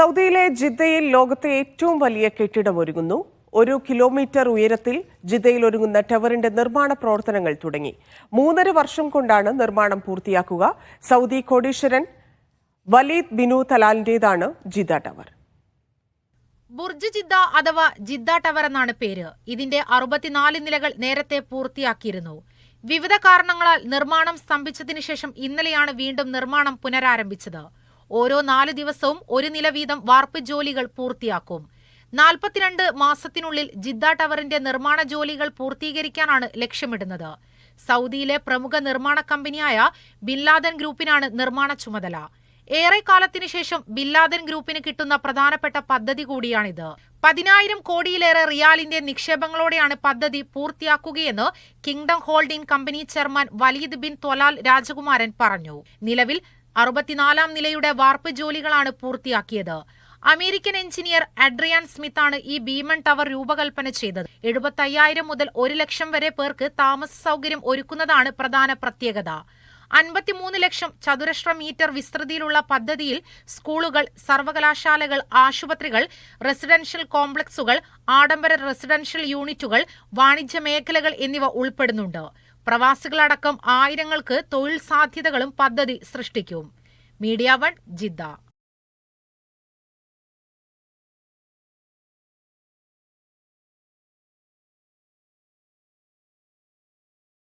സൗദിയിലെ ജിദ്ദയിൽ ലോകത്തെ ഏറ്റവും വലിയ കെട്ടിടം ഒരുങ്ങുന്നു. ഒരു കിലോമീറ്റർ ഉയരത്തിൽ ജിദ്ദയിൽ ഒരുങ്ങുന്ന ടവറിന്റെ നിർമ്മാണ പ്രവർത്തനങ്ങൾ തുടങ്ങി. മൂന്നര വർഷം കൊണ്ടാണ് നിർമ്മാണം പൂർത്തിയാക്കുക. സൗദി കോടീശ്വരൻ വലീദ് ബിനു തലാലിന്റേതാണ് ജിദ്ദ ടവർ. ബുർജ് ജിദ്ദ അഥവാ ജിദ്ദ ടവർ എന്നാണ് പേര്. ഇതിന്റെ അറുപത്തിനാല് നിലകൾ നേരത്തെ പൂർത്തിയാക്കിയിരുന്നു. വിവിധ കാരണങ്ങളാൽ നിർമ്മാണം സ്തംഭിച്ചതിനു ശേഷം ഇന്നലെയാണ് വീണ്ടും നിർമ്മാണം പുനരാരംഭിച്ചത്. ഓരോ നാല് ദിവസവും ഒരു നില വീതം വാർപ്പ് ജോലികൾ പൂർത്തിയാക്കും. നാൽപ്പത്തിരണ്ട് മാസത്തിനുള്ളിൽ ജിദ്ദ ടവറിന്റെ നിർമ്മാണ ജോലികൾ പൂർത്തീകരിക്കാനാണ് ലക്ഷ്യമിടുന്നത്. സൗദിയിലെ പ്രമുഖ നിർമ്മാണ കമ്പനിയായ ബില്ലാദൻ ഗ്രൂപ്പിനാണ് നിർമ്മാണ ചുമതല. ഏറെക്കാലത്തിനു ശേഷം ബില്ലാദൻ ഗ്രൂപ്പിന് കിട്ടുന്ന പ്രധാനപ്പെട്ട പദ്ധതി കൂടിയാണിത്. പതിനായിരം കോടിയിലേറെ റിയാലിന്റെ നിക്ഷേപങ്ങളോടെയാണ് പദ്ധതി പൂർത്തിയാക്കുകയെന്ന് Kingdom Holding company chairman Waleed bin Talal രാജകുമാരൻ പറഞ്ഞു. നിലവിൽ അറുപത്തിനാലാം നിലയുടെ വാർപ്പ് ജോലികളാണ് പൂർത്തിയാക്കിയത്. അമേരിക്കൻ എഞ്ചിനീയർ അഡ്രിയാൻ ആണ് ഈ ഭീമൻ ടവർ രൂപകൽപ്പന ചെയ്തത്. എഴുപത്തയ്യായിരം മുതൽ ഒരു ലക്ഷം വരെ പേർക്ക് താമസ സൗകര്യം ഒരുക്കുന്നതാണ് പ്രധാന പ്രത്യേകത. അൻപത്തിമൂന്ന് ലക്ഷം ചതുരശ്ര മീറ്റർ വിസ്തൃതിയിലുള്ള പദ്ധതിയിൽ സ്കൂളുകൾ സർവകലാശാലകൾ ആശുപത്രികൾ റെസിഡൻഷ്യൽ കോംപ്ലക്സുകൾ ആഡംബര റെസിഡൻഷ്യൽ യൂണിറ്റുകൾ വാണിജ്യ മേഖലകൾ എന്നിവ ഉൾപ്പെടുന്നുണ്ട്. പ്രവാസികളടക്കം ആയിരങ്ങൾക്ക് തൊഴിൽ സാധ്യതകളും പദ്ധതി സൃഷ്ടിക്കും. Media One Jeddah.